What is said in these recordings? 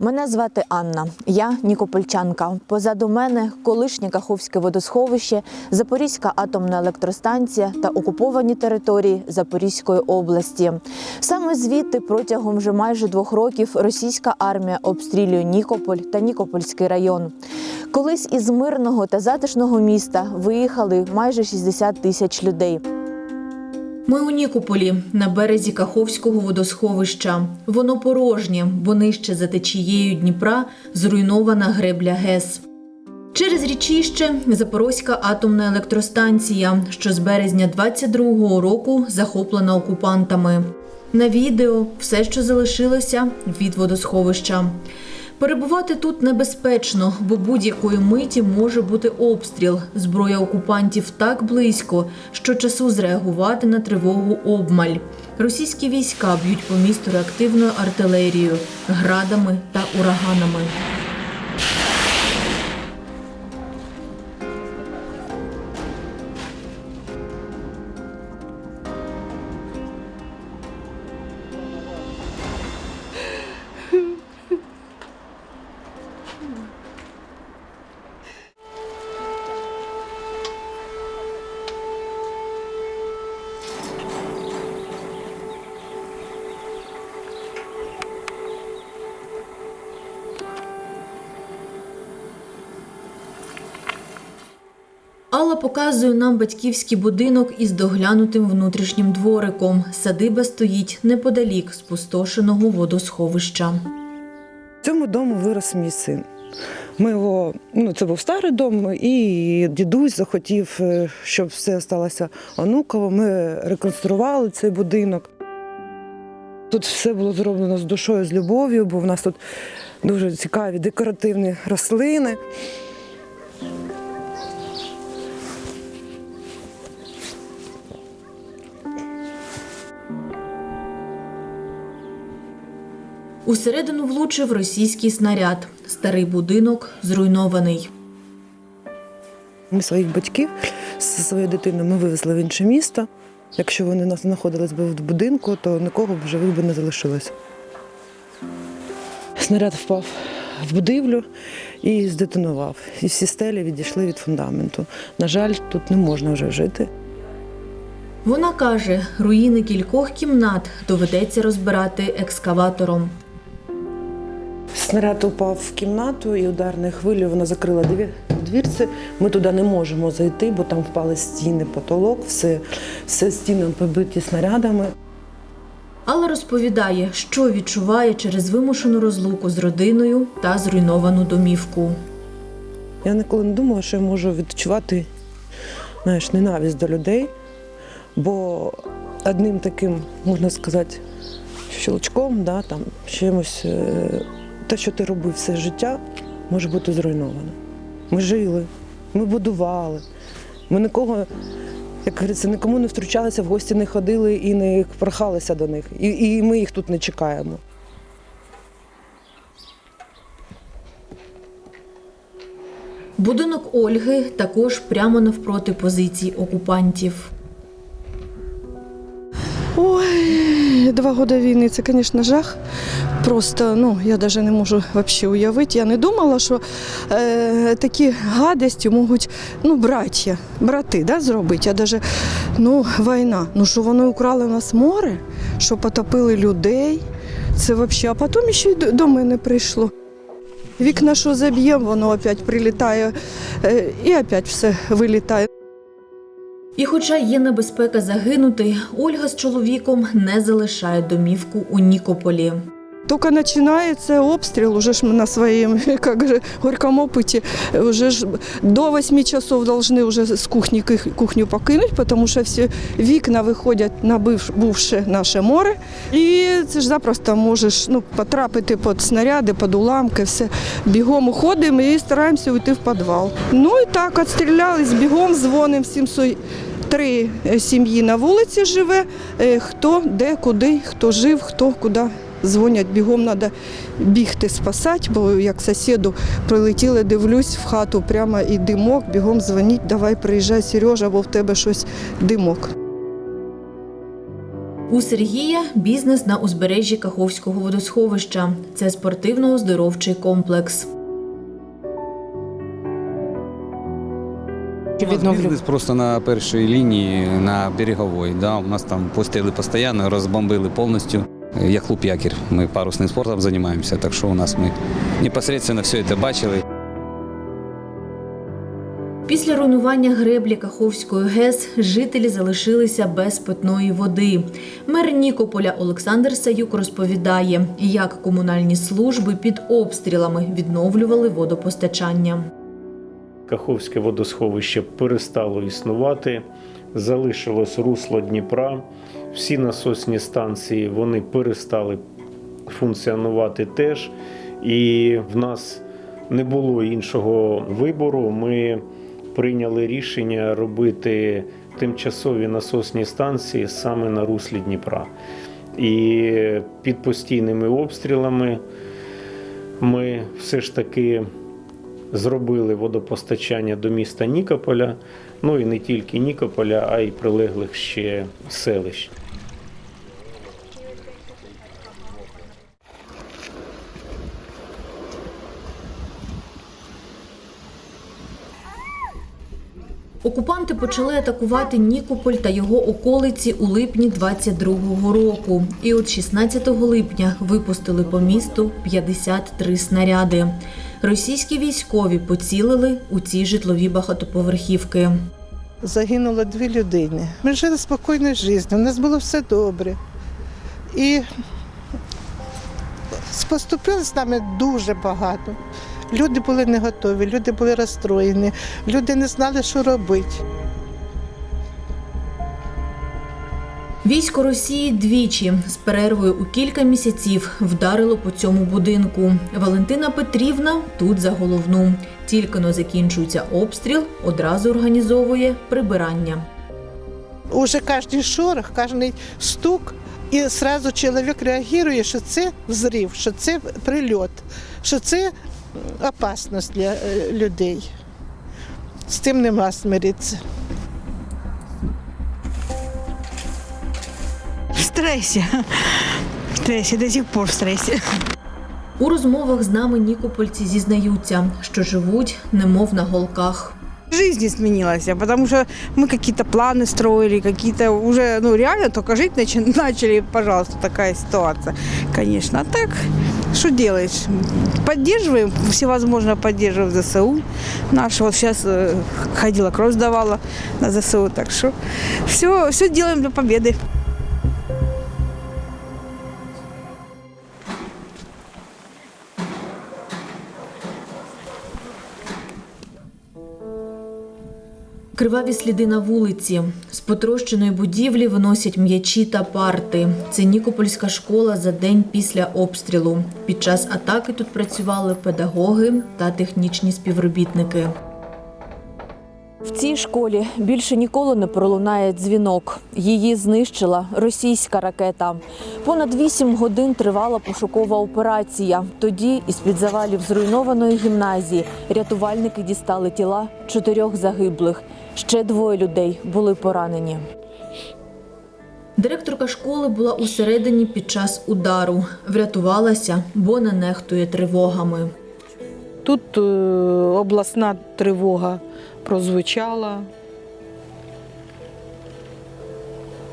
Мене звати Анна, я Нікопольчанка. Позаду мене колишнє Каховське водосховище, Запорізька атомна електростанція та окуповані території Запорізької області. Саме звідти протягом вже майже двох років російська армія обстрілює Нікополь та Нікопольський район. Колись із мирного та затишного міста виїхали майже 60 тисяч людей. Ми у Нікополі на березі Каховського водосховища. Воно порожнє, бо нижче за течією Дніпра зруйнована гребля ГЕС. Через річище Запорозька атомна електростанція, що з березня 22-го року захоплена окупантами. На відео все, що залишилося від водосховища. Перебувати тут небезпечно, бо будь-якої миті може бути обстріл. Зброя окупантів так близько, що часу зреагувати на тривогу обмаль. Російські війська б'ють по місту реактивною артилерією, градами та ураганами. Алла показує нам батьківський будинок із доглянутим внутрішнім двориком. Садиба стоїть неподалік спустошеного водосховища. В цьому дому вирос мій син. Ми його, ну це був старий дом, і дідусь захотів, е, щоб все сталося онуково. Ми реконструювали цей будинок. Тут все було зроблено з душою, з любов'ю, бо в нас тут дуже цікаві декоративні рослини. Усередину влучив російський снаряд. Старий будинок зруйнований. Ми своїх батьків зі своєю дитиною ми вивезли в інше місто. Якщо вони нас знаходились би в будинку, то нікого б живих би не залишилось. Снаряд впав в будівлю і здетонував. І всі стелі відійшли від фундаменту. На жаль, тут не можна вже жити. Вона каже, руїни кількох кімнат доведеться розбирати екскаватором. Снаряд упав в кімнату і ударною хвилею вона закрила дві- двірці. Ми туди не можемо зайти, бо там впали стіни, потолок, все, все стіни побиті снарядами. Алла розповідає, що відчуває через вимушену розлуку з родиною та зруйновану домівку. Я ніколи не думала, що я можу відчувати знаєш, ненависть до людей, бо одним таким, можна сказати, щелчком, да, там, чимось, е, те, що ти робив все життя, може бути зруйновано. Ми жили, ми будували, ми нікого, як говориться, нікому не втручалися, в гості не ходили і не прохалися до них. І, і ми їх тут не чекаємо. Будинок Ольги також прямо навпроти позицій окупантів. Ой, два года війни це, звісно, жах. Просто ну, я навіть не можу вообще уявити. Я не думала, що е, такі гадості можуть ну, браття, брати да, зробити. А навіть ну, війна. Ну що вони украли у нас море, що потопили людей. Це взагалі, а потім ще й до- до мене прийшло. Вікна, що заб'ємо, воно опять прилітає е, і опять все вилітає. І хоча є небезпека загинути, Ольга з чоловіком не залишає домівку у Нікополі. Только начинается обстрел, уже ж мы на своем как же, горьком опыте, уже ж до 8 часов должны уже с кухни ких- кухню покинуть, потому що всі вікна виходять на бивш- бувше наше море. І це ж запросто можеш ну, потрапити під снаряди, під уламки, все. Бігом уходимо і стараємося уйти в підвал. Ну і так, відстрілялись, бігом дзвонимо всім су- Три е, сім'ї на вулиці живе, е, хто де, куди, хто жив, хто куди дзвонять, бігом треба бігти спасати, бо як сусіду прилетіли, дивлюсь в хату прямо і димок, бігом дзвоніть, давай приїжджай, Сережа, бо в тебе щось димок. У Сергія бізнес на узбережжі Каховського водосховища. Це спортивно-оздоровчий комплекс. У нас бізнес просто на першій лінії на береговій. Да, у нас там постріли постійно, розбомбили повністю. Я клуб Якір. Ми парусним спортом займаємося, так що у нас ми непосредственно все це бачили. Після руйнування греблі Каховської ГЕС жителі залишилися без питної води. Мер Нікополя Олександр Саюк розповідає, як комунальні служби під обстрілами відновлювали водопостачання. Каховське водосховище перестало існувати, залишилось русло Дніпра. Всі насосні станції вони перестали функціонувати теж. І в нас не було іншого вибору. Ми прийняли рішення робити тимчасові насосні станції саме на руслі Дніпра. І під постійними обстрілами ми все ж таки зробили водопостачання до міста Нікополя, ну і не тільки Нікополя, а й прилеглих ще селищ. Окупанти почали атакувати Нікополь та його околиці у липні 22-го року. І от 16 липня випустили по місту 53 снаряди. Російські військові поцілили у ці житлові багатоповерхівки. загинуло дві людини. Ми жили спокійною життю, у нас було все добре. І поступили з нами дуже багато. Люди були не готові, люди були розстроєні, люди не знали, що робити. Військо Росії двічі з перервою у кілька місяців вдарило по цьому будинку. Валентина Петрівна тут за головну. Тільки но закінчується обстріл, одразу організовує прибирання. Уже кожен шорох, кожен стук, і одразу чоловік реагує, що це взрив, що це прильот, що це опасність для е, людей. З тим нема смиритися. В стрессе. В стрессе, до сих пор в стрессе. У розмовах з нами нікопольці зізнаються, що живуть немов на голках. Жизнь не сменилась, потому что мы какие-то планы строили, какие-то уже, ну, реально только жить начи- начали, пожалуйста, такая ситуация, конечно. А так, что делаешь? Поддерживаем, всевозможно поддерживаем ЗСУ. Наш вот сейчас э, ходила, кровь сдавала на ЗСУ, так что все, все делаем для победы. Криваві сліди на вулиці. З потрощеної будівлі виносять м'ячі та парти. Це Нікопольська школа за день після обстрілу. Під час атаки тут працювали педагоги та технічні співробітники. В цій школі більше ніколи не пролунає дзвінок. Її знищила російська ракета. Понад вісім годин тривала пошукова операція. Тоді, із під завалів зруйнованої гімназії, рятувальники дістали тіла чотирьох загиблих. Ще двоє людей були поранені. Директорка школи була усередині під час удару. Врятувалася, бо не нехтує тривогами. Тут е, обласна тривога прозвучала.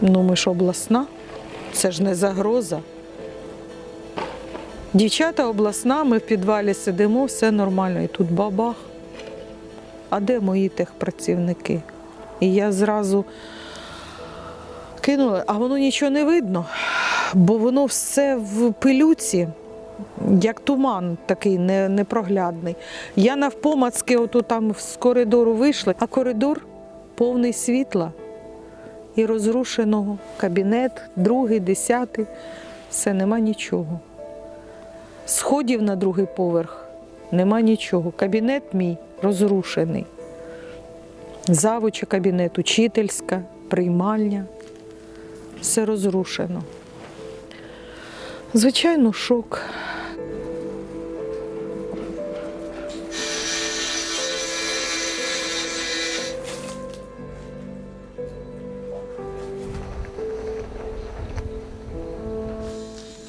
Ну, ми ж обласна, це ж не загроза. Дівчата обласна, ми в підвалі сидимо, все нормально. І тут бабах. А де мої техпрацівники? І я зразу кинула, а воно нічого не видно, бо воно все в пилюці як туман такий не- непроглядний. Я навпомацки ото там з коридору вийшла, а коридор повний світла і розрушеного. Кабінет, другий, десятий, все, нема нічого. Сходів на другий поверх нема нічого. Кабінет мій розрушений. Завуча кабінет, учительська, приймальня. Все розрушено. Звичайно, шок.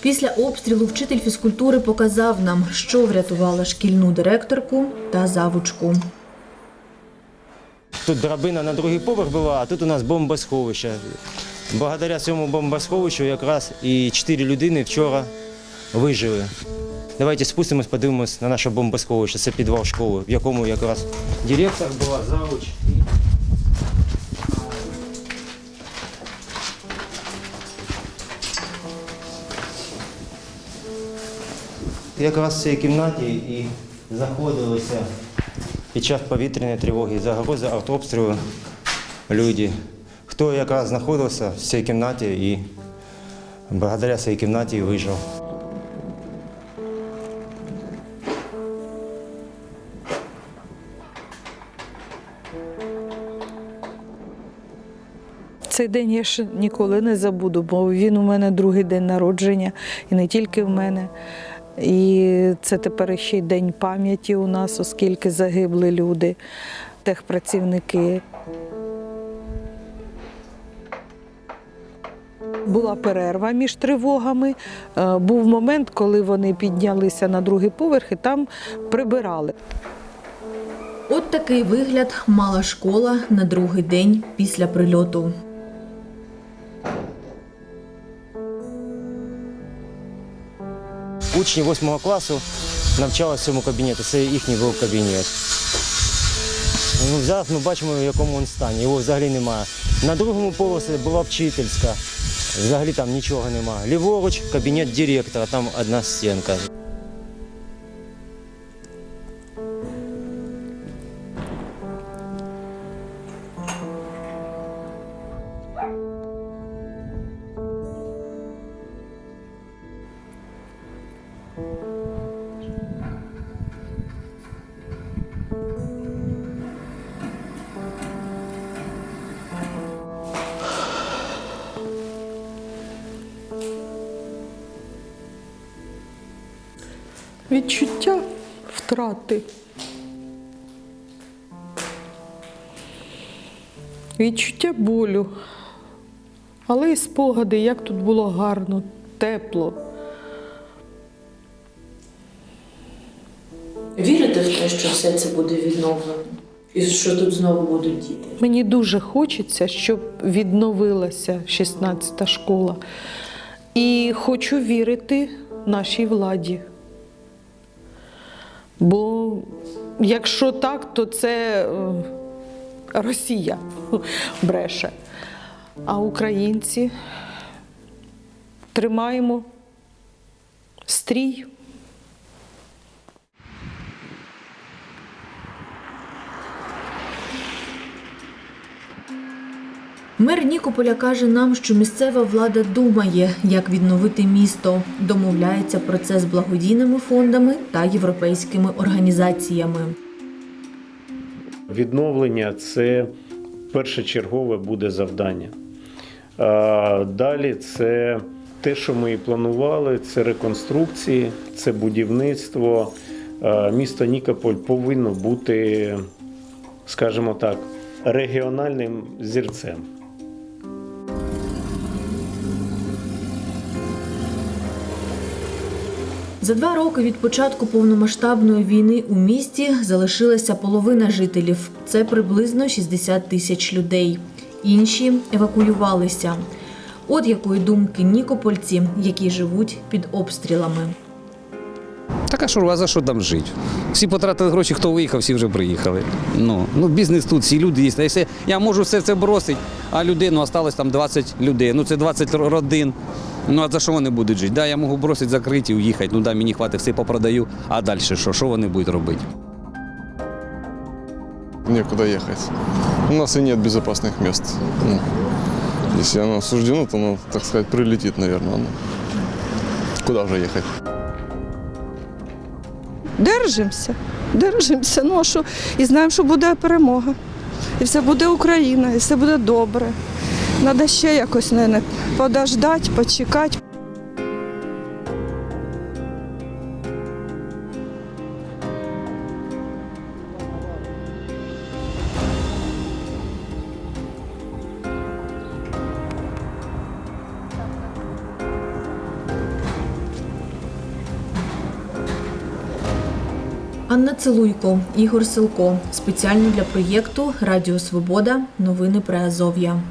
Після обстрілу вчитель фізкультури показав нам, що врятувало шкільну директорку та завучку. Тут драбина на другий поверх була, а тут у нас бомбосховище. Благодаря цьому бомбосховищу якраз і чотири людини вчора вижили. Давайте спустимось, подивимось на наше бомбосховище. Це підвал школи, в якому якраз директор була, завуч. Якраз в цій кімнаті і знаходилися під час повітряної тривоги, загрози артобстрілу люди. Хто якраз знаходився в цій кімнаті і благодаря цій кімнаті вижив. Цей день я ще ніколи не забуду, бо він у мене другий день народження, і не тільки в мене. І це тепер ще й день пам'яті у нас, оскільки загибли люди, техпрацівники. Була перерва між тривогами. Е, Був момент, коли вони піднялися на другий поверх і там прибирали. От такий вигляд мала школа на другий день після прильоту. Учні 8 класу навчалися в цьому кабінеті, це їхній був кабінет. Ну, зараз ми бачимо, в якому він стані. Його взагалі немає. На другому поверсі була вчительська. Взагалі там нічого немає. Ліворуч кабінет директора, там одна стінка. Відчуття втрати. Відчуття болю. Але і спогади, як тут було гарно, тепло. Вірите в те, що все це буде відновлено? І що тут знову будуть діти? Мені дуже хочеться, щоб відновилася 16-та школа. І хочу вірити нашій владі. Бо якщо так, то це е, Росія бреше. А українці тримаємо стрій. Мер Нікополя каже нам, що місцева влада думає, як відновити місто. Домовляється про це з благодійними фондами та європейськими організаціями. Відновлення це першочергове буде завдання. Далі це те, що ми і планували, це реконструкції, це будівництво. Місто Нікополь повинно бути, скажімо так, регіональним зірцем. За два роки від початку повномасштабної війни у місті залишилася половина жителів. Це приблизно 60 тисяч людей. Інші евакуювалися. От якої думки нікопольці, які живуть під обстрілами. Так а що, а за що там жити? Всі потратили гроші, хто виїхав, всі вже приїхали. Ну, ну бізнес тут, всі люди є. Якщо я можу все це бросити, а людей, ну, осталось там 20 людей, ну це 20 родин. Ну а за що вони будуть жити? Да, я можу бросити, закрити і уїхати. Ну да, мені хватить, все попродаю, а далі що? Що вони будуть робити? некуда ехать. У нас и нет безопасных мест. Ну, если оно суждено, то оно, так сказать, прилетит, наверное. Ну, куда уже ехать? Держимося, держимося. Ну а що? І знаємо, що буде перемога. І все буде Україна, і все буде добре. Треба ще якось не подождати, почекати. Анна Целуйко, Ігор Силко. Спеціально для проєкту Радіо Свобода. Новини Приазов'я.